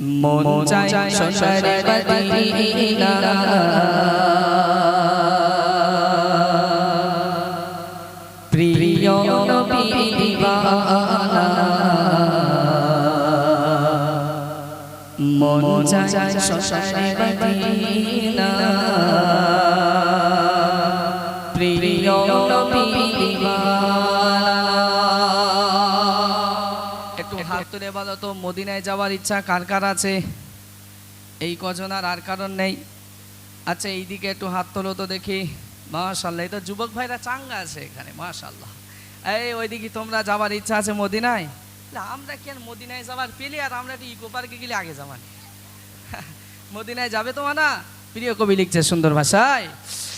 মন চাই সংসারে মদিনা প্রিয় নবী মন চাই সংসারে মদিনা একটু হাত তুলে বলো তো মদিনায় যাওয়ার ইচ্ছা কার কার আছে? এই কজন আর কারণ নেই। আচ্ছা এইদিকে একটু হাত তোলো তো দেখি। মাশাল্লাহ এই তো যুবক ভাইরা চাঙ্গা আছে এখানে মাশাল্লাহ এই ওইদিকে তোমরা যাওয়ার ইচ্ছা আছে মদিনায়? আমরা কি আর মদিনায় যাবার পেলে আর আমরা একটু ইকো পার্কে গেলে আগে যাবার মদিনায় যাবে তোমার না প্রিয় কবি লিখছে সুন্দর ভাষায়।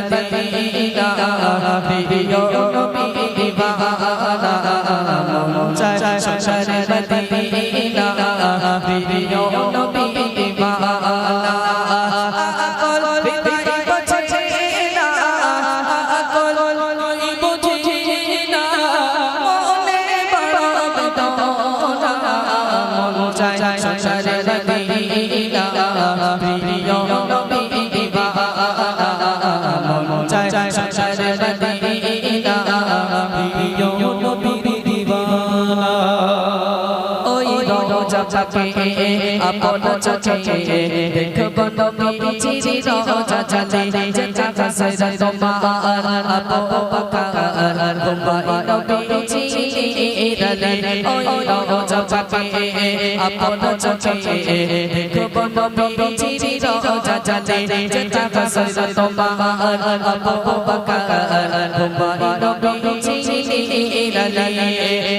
মদিনা প্রিয় নবী দিবানা মন চায় সংসারে মদিনা প্রিয় নবী প্রিয় নবী দিবানা ওই রোজা চাচে আপন চাচে দেখব নবী চিরি রোজা চাচে চাচা সৈরা তোমার আপন রালে ওই রোজা চাচে আপন চাচে দেখব নবী চিরি রোজা চাচে যে চাচা সৈরা তোমার আপন পাকার হুমাই নবী চিরি রালে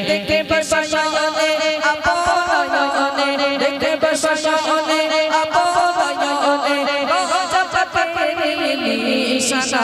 দেখে বসায়নে আপনয়নে দেখে বসায়নে আপনয়নে রাজা পাপেরি নিশানা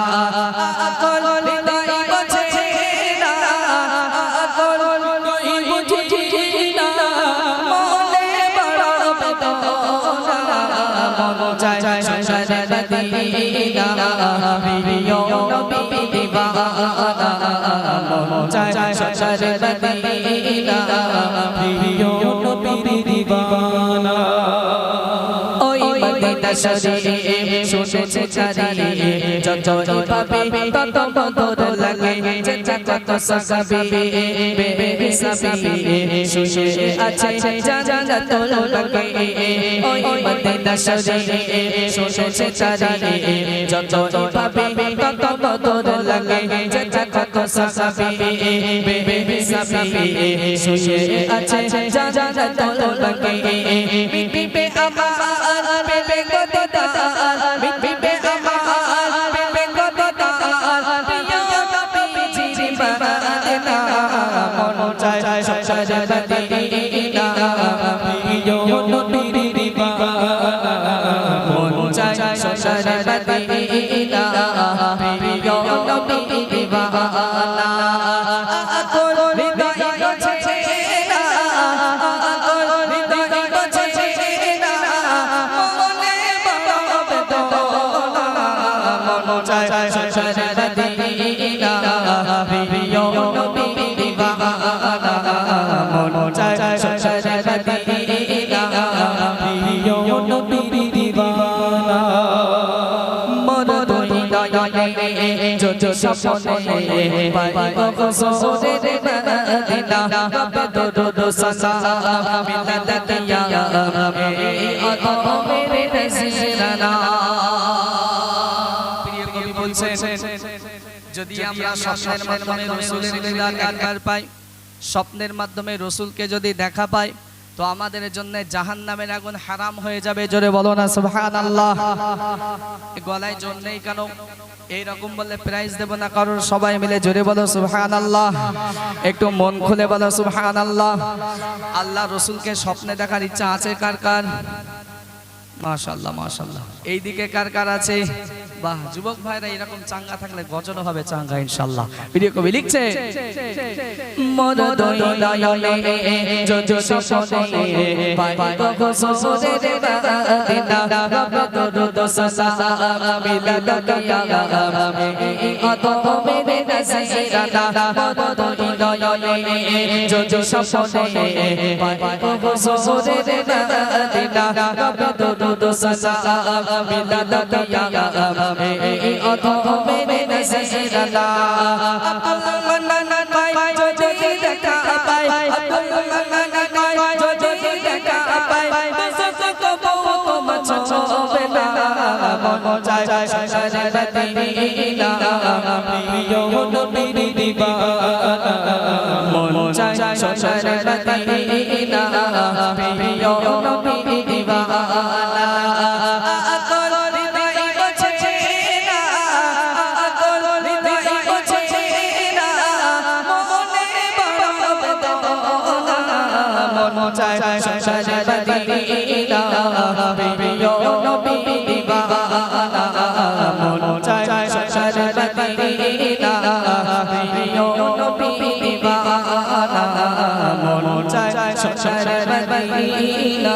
শরীরে শুনেছে চারি যত পাবে তত মধুর লাগে কত সসাবি, বেবে সাবি। শুনে আছে জানাত লাগে ওই মদিনা শরীরে শুনেছে চারি যত পাবে তত মধুর লাগে। কত সসাবি, বেবে সাবি। শুনে আছে জানাত লাগে বিবে আমার বেবে কত দাল বিবে আমার বেবে কত দাল প্রিয় নবী জীবনা মন চায় সংসারে মদিনা প্রিয় নবী দিবানা মন চায় সংসারে মদিনা প্রিয় নবী দিবানা চায় সংসারে মদিনা প্রিয় নবী দিবানা মন চায় সংসারে মদিনা প্রিয় নবী দিবানা মন তুই নয়নে যত সপনে পাইব কসরে রে মদিনা কবে দো দো সাসা মিলাদ দিয়া মে আতো যদি আমরা স্বপ্নের মাধ্যমে রসুলের দিদার পাই স্বপ্নের মাধ্যমে রসুলকে যদি দেখা পাই তো আমাদের জন্য জাহান নামের আগুন হারাম হয়ে যাবে জোরে বলো না সুবহান আল্লাহ গলায় জোর নেই কেন? এইরকম বললে প্রাইজ দেব না কারোর সবাই মিলে জোরে বলো সুবহান আল্লাহ একটু মন খুলে বলো সুবহান আল্লাহ আল্লাহ রসুলকে স্বপ্নে দেখার ইচ্ছা আছে কার কার? মাশাল্লাহ মাশাল্লাহ এইদিকে কার কার আছে? বাহ যুবক ভাইরা এরকম চাঙ্গা থাকলে গজল হবে চাঙ্গা ইনশাল্লাহ প্রিয় কবি লিখছে মন দয়ালে যজ সপনে পাইব ঘোষরে রে মন চায় সারে মদিনা প্রিয় নবীর দিবানা মন চায় সারে মদিনা প্রিয় নবীর দিবানা আকল হৃদয় বছে না আকল হৃদয় বছে না মনে মন চায় সারে মদিনা প্রিয় সরবদীনা